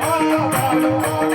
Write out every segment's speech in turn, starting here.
Oh, oh.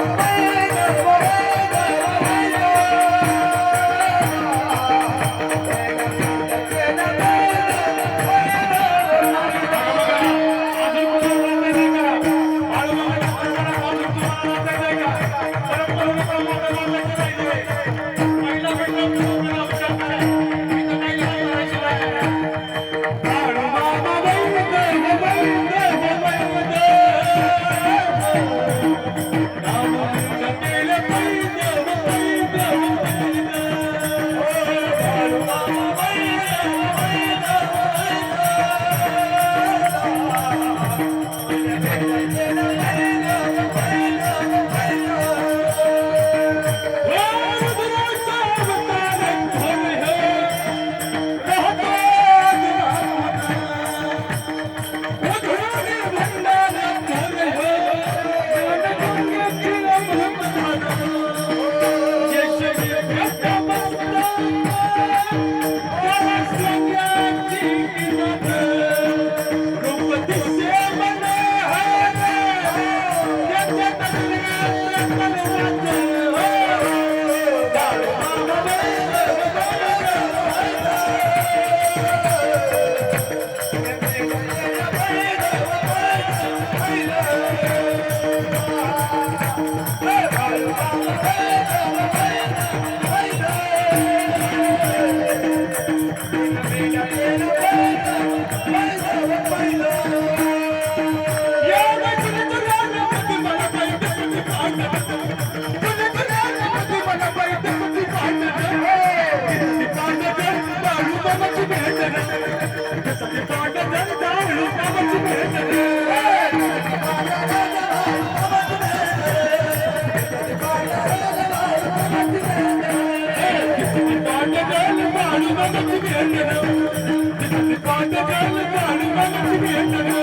பாண்டதன் வாழு நமக்கு வேண்டன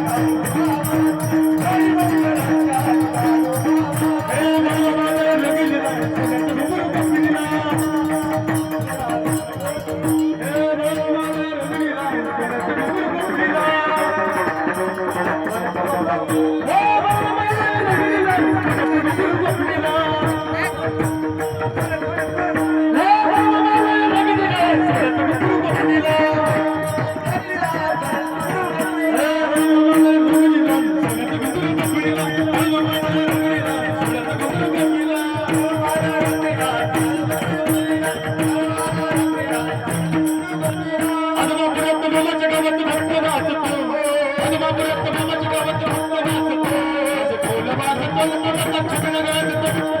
Thank you.